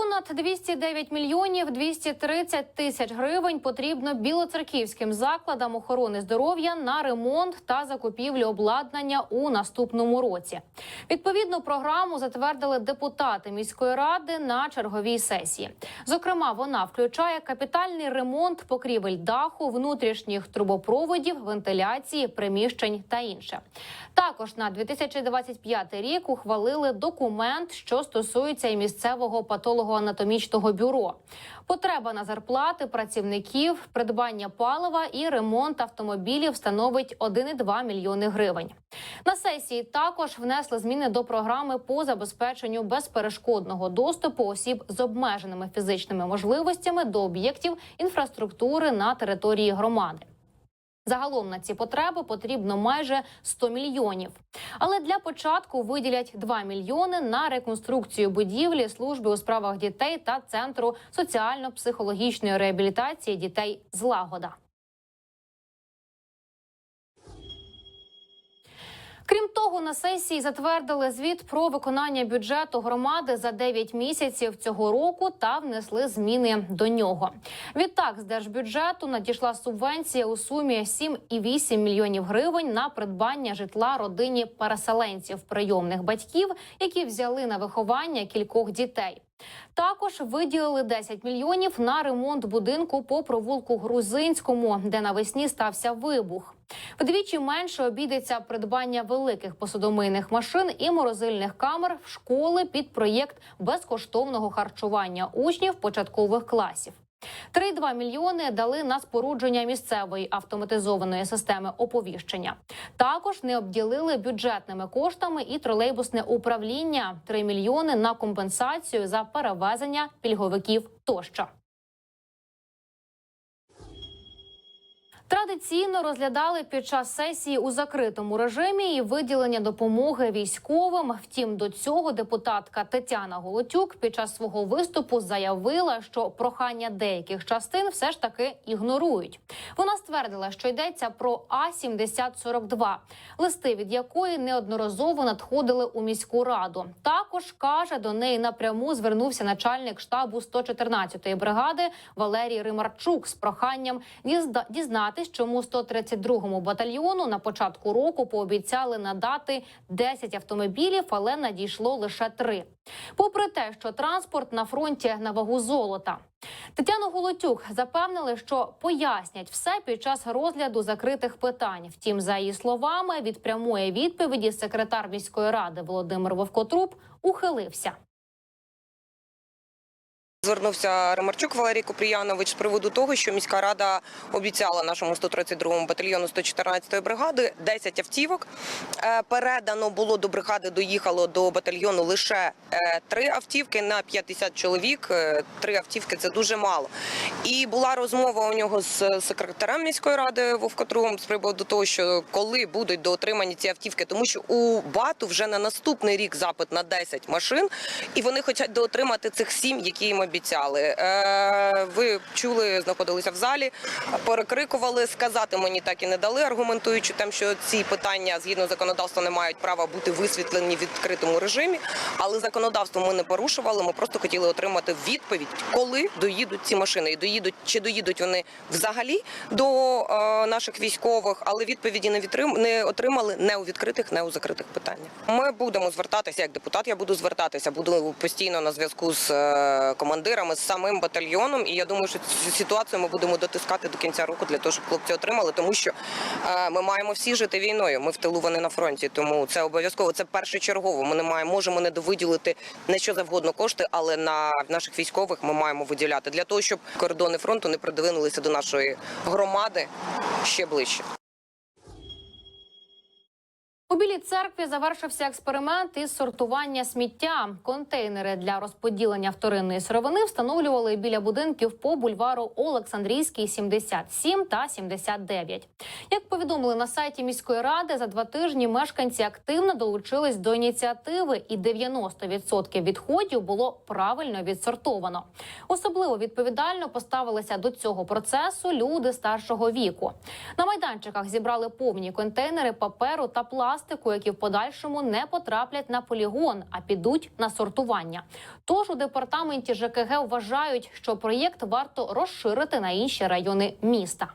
Понад 209 мільйонів 230 тисяч гривень потрібно білоцерківським закладам охорони здоров'я на ремонт та закупівлю обладнання у наступному році. Відповідну програму затвердили депутати міської ради на черговій сесії. Зокрема, вона включає капітальний ремонт покрівель даху, внутрішніх трубопроводів, вентиляції, приміщень та інше. Також на 2025 рік ухвалили документ, що стосується і місцевого патологоанатомічного бюро. Потреба на зарплати працівників, придбання палива і ремонт автомобілів становить 1,2 мільйони гривень. На сесії також внесли зміни до програми по забезпеченню безперешкодного доступу осіб з обмеженими фізичними можливостями до об'єктів інфраструктури на території громади. Загалом на ці потреби потрібно майже 100 мільйонів. Але для початку виділять 2 мільйони на реконструкцію будівлі служби у справах дітей та центру соціально-психологічної реабілітації дітей Злагода. Крім того, на сесії затвердили звіт про виконання бюджету громади за 9 місяців цього року та внесли зміни до нього. Відтак з держбюджету надійшла субвенція у сумі 7,8 мільйонів гривень на придбання житла родині переселенців прийомних батьків, які взяли на виховання кількох дітей. Також виділили 10 мільйонів на ремонт будинку по провулку Грузинському, де навесні стався вибух. Вдвічі менше обійдеться придбання великих посудомийних машин і морозильних камер в школи під проєкт безкоштовного харчування учнів початкових класів. 3,2 мільйони дали на спорудження місцевої автоматизованої системи оповіщення. Також не обділили бюджетними коштами і тролейбусне управління 3 мільйони на компенсацію за перевезення пільговиків тощо. Традиційно розглядали під час сесії у закритому режимі і виділення допомоги військовим. Втім, до цього депутатка Тетяна Голотюк під час свого виступу заявила, що прохання деяких частин все ж таки ігнорують. Вона ствердила, що йдеться про А 7042 листи від якої неодноразово надходили у міську раду. Також каже, до неї напряму звернувся начальник штабу 114-ї бригади Валерій Римарчук з проханням дізда- дізнатись, чому 132-му батальйону на початку року пообіцяли надати 10 автомобілів, але надійшло лише 3. Попри те, що транспорт на фронті на вагу золота. Тетяну Голотюк запевнили, що пояснять все під час розгляду закритих питань. Втім, за її словами, від прямої відповіді секретар міської ради Володимир Вовкотруб ухилився. Звернувся Ремарчук Валерій Купріянович з приводу того, що міська рада обіцяла нашому 132-му батальйону 114-ї бригади 10 автівок. Е, Передано було до бригади, доїхало до батальйону лише е, три автівки на 50 чоловік. Е, Три автівки це дуже мало. І була розмова у нього з секретарем міської ради Вовкотрумом з приводу того, що коли будуть доотримані ці автівки, тому що у БАТу вже на наступний рік запит на 10 машин, і вони хочуть доотримати цих 7, які їм обіцяли. Е, ви чули, знаходилися в залі, перекрикували. Сказати мені так і не дали, аргументуючи тим, що ці питання згідно законодавства не мають права бути висвітлені в відкритому режимі. Але законодавство ми не порушували. Ми просто хотіли отримати відповідь, коли доїдуть ці машини, і доїдуть чи доїдуть вони взагалі до е, наших військових, але відповіді не не отримали не у відкритих, не у закритих питаннях. Ми будемо звертатися як депутат. Я буду звертатися, буду постійно на зв'язку з е, командирами, з самим батальйоном. І я думаю, що цю ситуацію ми будемо дотискати до кінця року для того, щоб хлопці отримали, тому що е, ми маємо всі жити війною. Ми в тилу вони на фронті, тому це обов'язково. Це першочергово. Ми не маємо, можемо не довиділити не що завгодно кошти, але на наших військових ми маємо виділяти для того, щоб кордони фронту не придвинулися до нашої громади ще ближче. У білій церкві завершився експеримент із сортування сміття. Контейнери для розподілення вторинної сировини встановлювали біля будинків по бульвару Олександрійський, 77 та 79. Як повідомили на сайті міської ради, за два тижні мешканці активно долучились до ініціативи, і 90% відходів було правильно відсортовано. Особливо відповідально поставилися до цього процесу люди старшого віку. На майданчиках зібрали повні контейнери паперу та пластику пластику, які в подальшому не потраплять на полігон, а підуть на сортування. Тож у департаменті ЖКГ вважають, що проєкт варто розширити на інші райони міста.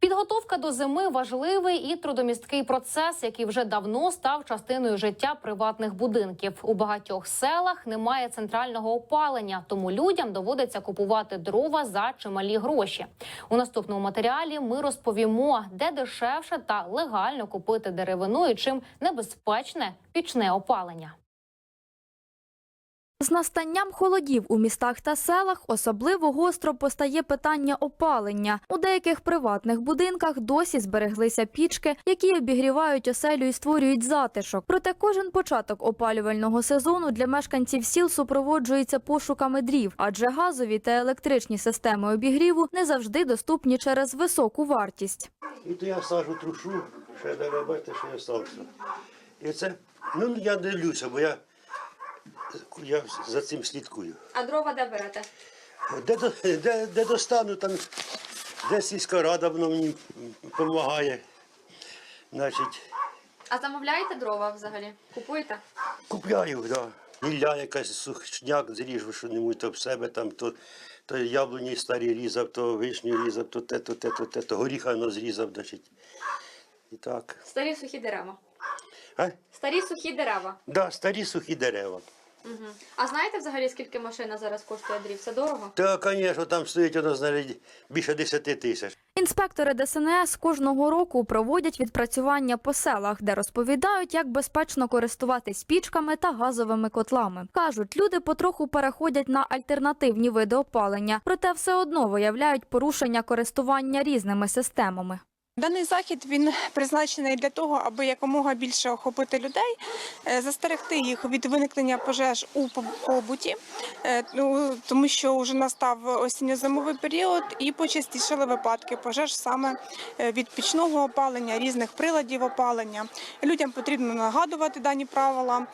Підготовка до зими важливий і трудомісткий процес, який вже давно став частиною життя приватних будинків. У багатьох селах немає центрального опалення, тому людям доводиться купувати дрова за чималі гроші. У наступному матеріалі ми розповімо, де дешевше та легально купити деревину і чим небезпечне пічне опалення. З настанням холодів у містах та селах особливо гостро постає питання опалення. У деяких приватних будинках досі збереглися пічки, які обігрівають оселю і створюють затишок. Проте кожен початок опалювального сезону для мешканців сіл супроводжується пошуками дрів, адже газові та електричні системи обігріву не завжди доступні через високу вартість. І то я сажу трушу, ще треба бачите, що я стався. І це, ну я дивлюся, бо я, я за цим слідкую. А дрова де берете? Де, де, де достану, там, де сільська рада воно мені допомагає. Значить, А замовляєте дрова взагалі? Купуєте? купляю, да. Гілля якась сухняк зріжу, що небудь то в себе там, то, то яблуні старі різав, то вишню різав, то те, то те, то те, то горіха воно зрізав, значить. І так. Старі сухі дерева. А? Старі сухі дерева. Да, старі сухі дерева. Угу. А знаєте взагалі, скільки машина зараз коштує дрів? Це дорого? Та, звісно, там стоїть воно знаєте, більше 10 тисяч. Інспектори ДСНС кожного року проводять відпрацювання по селах, де розповідають, як безпечно користуватись пічками та газовими котлами. кажуть, люди потроху переходять на альтернативні види опалення, проте все одно виявляють порушення користування різними системами. Даний захід він призначений для того, аби якомога більше охопити людей, е, застерегти їх від виникнення пожеж у побуті, е, ну, тому що вже настав осінньо-зимовий період і почастішали випадки пожеж саме е, від пічного опалення, різних приладів опалення. Людям потрібно нагадувати дані правила.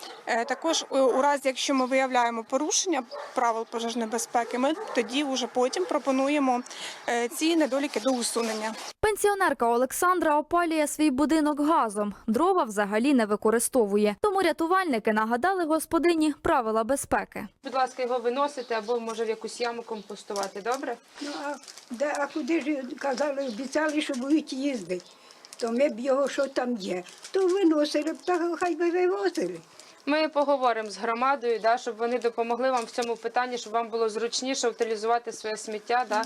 Також у- разі, якщо ми виявляємо порушення правил пожежної безпеки, ми тоді вже потім пропонуємо ці недоліки до усунення. Пенсіонерка Олександра опалює свій будинок газом. Дрова взагалі не використовує. Тому рятувальники нагадали господині правила безпеки. Будь ласка, його виносите або може в якусь яму компостувати, добре? Ну, а, де, а куди ж казали, обіцяли, що будуть їздити. То ми б його, що там є, то виносили б, та хай би вивозили. Ми поговоримо з громадою, да, щоб вони допомогли вам в цьому питанні, щоб вам було зручніше утилізувати своє сміття да,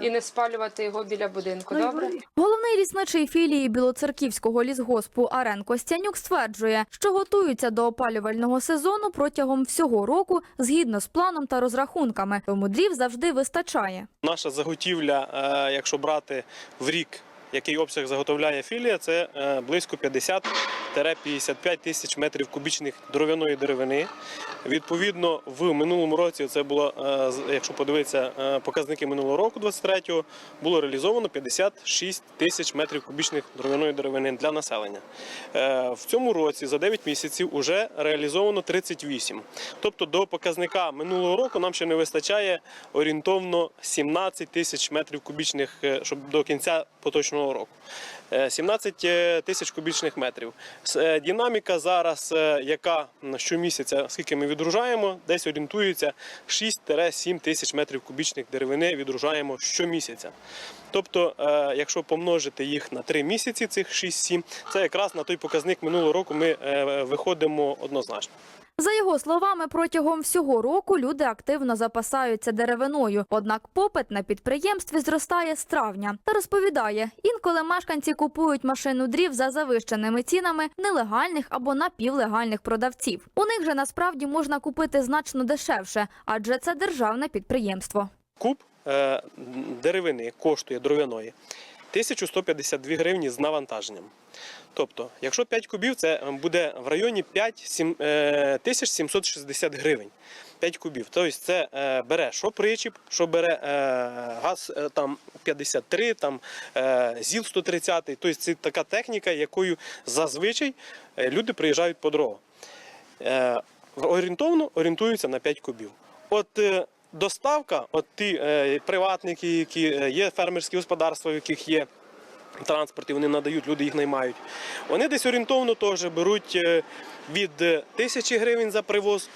і не спалювати його біля будинку. Хай Добре? Головний лісничий філії Білоцерківського лісгоспу Арен Костянюк стверджує, що готуються до опалювального сезону протягом всього року згідно з планом та розрахунками. Тому дрів завжди вистачає. Наша заготівля, е, якщо брати в рік, який обсяг заготовляє філія, це е, близько 50-55 тисяч метрів кубічних дров'яної деревини. Відповідно, в минулому році це було, е, якщо подивитися е, показники минулого року, 23-го, було реалізовано 56 тисяч метрів кубічних дров'яної деревини для населення. В цьому році за 9 місяців вже реалізовано 38. Тобто до показника минулого року нам ще не вистачає орієнтовно 17 тисяч метрів кубічних, щоб до кінця поточного року. Е, 17 тисяч кубічних метрів. Е, Динаміка зараз, е, яка щомісяця, скільки ми відгружаємо, десь орієнтується 6-7 тисяч метрів кубічних деревини відгружаємо щомісяця. Тобто, е, якщо помножити їх на 3 місяці, цих 6-7, це якраз на той показник минулого року ми е, виходимо однозначно. За його словами, протягом всього року люди активно запасаються деревиною. Однак попит на підприємстві зростає з травня. Та розповідає, інколи мешканці купують машину дрів за завищеними цінами нелегальних або напівлегальних продавців. У них же насправді можна купити значно дешевше, адже це державне підприємство. Куб е, деревини коштує дров'яної 1152 гривні з навантаженням. Тобто, якщо 5 кубів, це буде в районі 5 сім- е, 1760 гривень. 5 кубів. Тобто це е, бере що причіп, що бере е, газ е, там 53, там е, ЗІЛ 130. Тобто це така техніка, якою зазвичай е, люди приїжджають по дрова. Е, орієнтовно орієнтуються на 5 кубів. От е, доставка, от ті е, приватники, які е, є фермерські господарства, в яких є транспорт і вони надають, люди їх наймають. Вони десь орієнтовно теж беруть е, від е, тисячі гривень за привоз,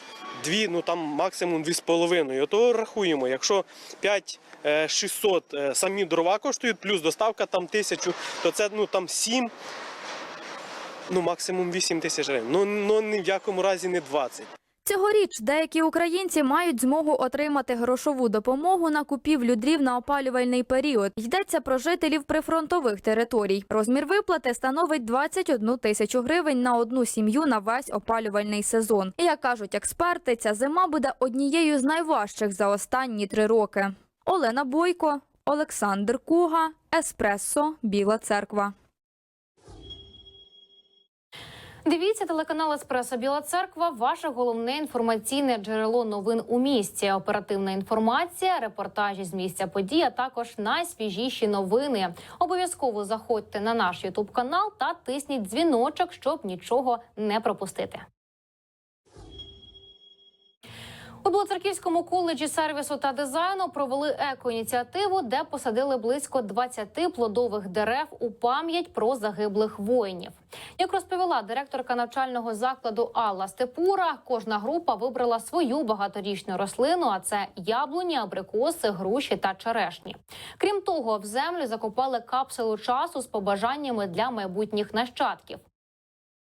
дві, ну там максимум дві з половиною. Ото рахуємо, якщо 5 е, 600 е, самі дрова коштують, плюс доставка там тисячу, то це ну там 7, ну максимум 8 тисяч гривень. Ну, ну ні в якому разі не 20. Цьогоріч деякі українці мають змогу отримати грошову допомогу на купівлю дрів на опалювальний період. Йдеться про жителів прифронтових територій. Розмір виплати становить 21 тисячу гривень на одну сім'ю на весь опалювальний сезон. І як кажуть експерти, ця зима буде однією з найважчих за останні три роки. Олена Бойко, Олександр Куга, Еспресо, Біла Церква. Дивіться телеканал Еспресо Біла Церква. Ваше головне інформаційне джерело новин у місті. Оперативна інформація, репортажі з місця подій, а також найсвіжіші новини. Обов'язково заходьте на наш Ютуб канал та тисніть дзвіночок, щоб нічого не пропустити. У Білоцерківському коледжі сервісу та дизайну провели екоініціативу, де посадили близько 20 плодових дерев у пам'ять про загиблих воїнів. Як розповіла директорка навчального закладу Алла Степура, кожна група вибрала свою багаторічну рослину, а це яблуні, абрикоси, груші та черешні. Крім того, в землю закопали капсулу часу з побажаннями для майбутніх нащадків.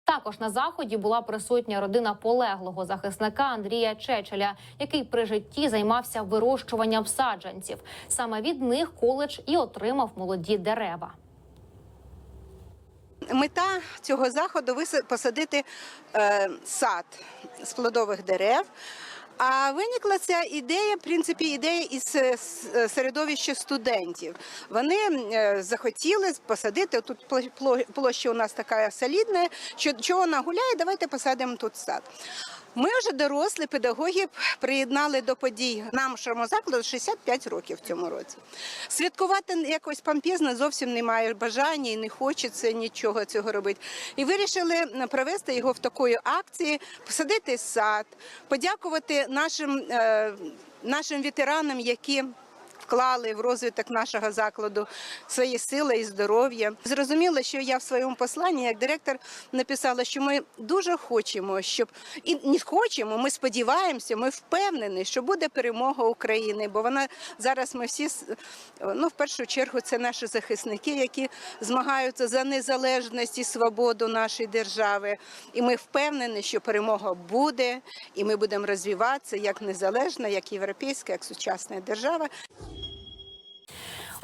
Також на заході була присутня родина полеглого захисника Андрія Чечеля, який при житті займався вирощуванням саджанців. Саме від них коледж і отримав молоді дерева. Мета цього заходу посадити е, сад з плодових дерев. А виникла ця ідея, в принципі, ідея із е, е, середовища студентів. Вони е, захотіли посадити тут площ- площ- площа у нас така солідна, що чого вона гуляє, давайте посадимо тут сад. Ми вже дорослі педагоги приєднали до подій нашому закладу 65 років в цьому році. Святкувати якось помпізно зовсім немає бажання і не хочеться нічого цього робити. І вирішили провести його в такої акції, посадити сад, подякувати нашим, е, нашим ветеранам, які вклали в розвиток нашого закладу свої сили і здоров'я. Зрозуміло, що я в своєму посланні як директор написала, що ми дуже хочемо, щоб і не хочемо. Ми сподіваємося, ми впевнені, що буде перемога України, бо вона зараз ми всі ну в першу чергу це наші захисники, які змагаються за незалежність і свободу нашої держави. І ми впевнені, що перемога буде, і ми будемо розвиватися як незалежна, як європейська, як сучасна держава.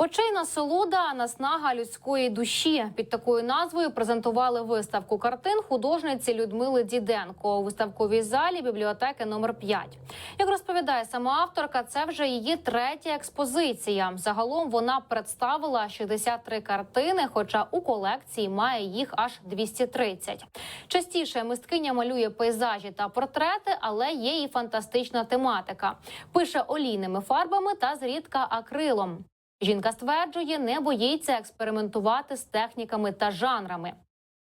Очейна солода наснага людської душі. Під такою назвою презентували виставку картин художниці Людмили Діденко у виставковій залі бібліотеки номер 5. Як розповідає сама авторка, це вже її третя експозиція. Загалом вона представила 63 картини, хоча у колекції має їх аж 230. Частіше мисткиня малює пейзажі та портрети, але є і фантастична тематика. Пише олійними фарбами та зрідка акрилом. Жінка стверджує, не боїться експериментувати з техніками та жанрами.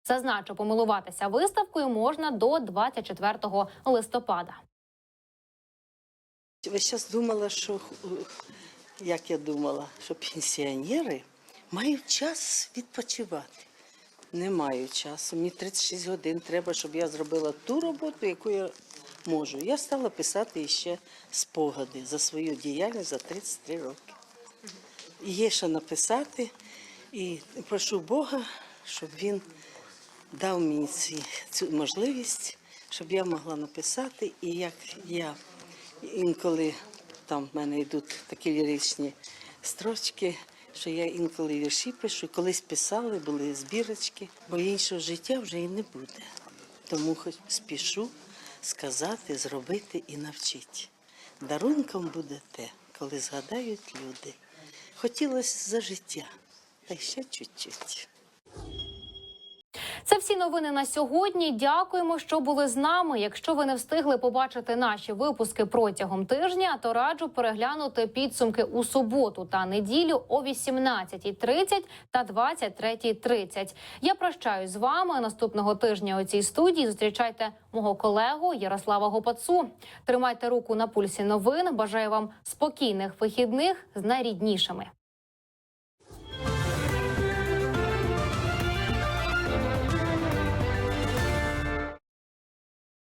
Зазначу, помилуватися виставкою можна до 24 листопада. Весь час думала, що як я думала, що пенсіонери мають час відпочивати. Не маю часу. Мені 36 годин треба, щоб я зробила ту роботу, яку я можу. Я стала писати ще спогади за свою діяльність за 33 роки. Є що написати, і прошу Бога, щоб він дав мені ці, цю можливість, щоб я могла написати. І як я інколи там в мене йдуть такі ліричні строчки, що я інколи вірші пишу, колись писали, були збірочки, бо іншого життя вже і не буде. Тому хоч спішу сказати, зробити і навчити. Дарунком буде те, коли згадають люди. Хотілося за життя, та ще чуть-чуть. Це всі новини на сьогодні. Дякуємо, що були з нами. Якщо ви не встигли побачити наші випуски протягом тижня, то раджу переглянути підсумки у суботу та неділю о 18.30 та 23.30. Я прощаюсь з вами наступного тижня у цій студії. Зустрічайте мого колегу Ярослава Гопацу. Тримайте руку на пульсі новин. Бажаю вам спокійних вихідних з найріднішими.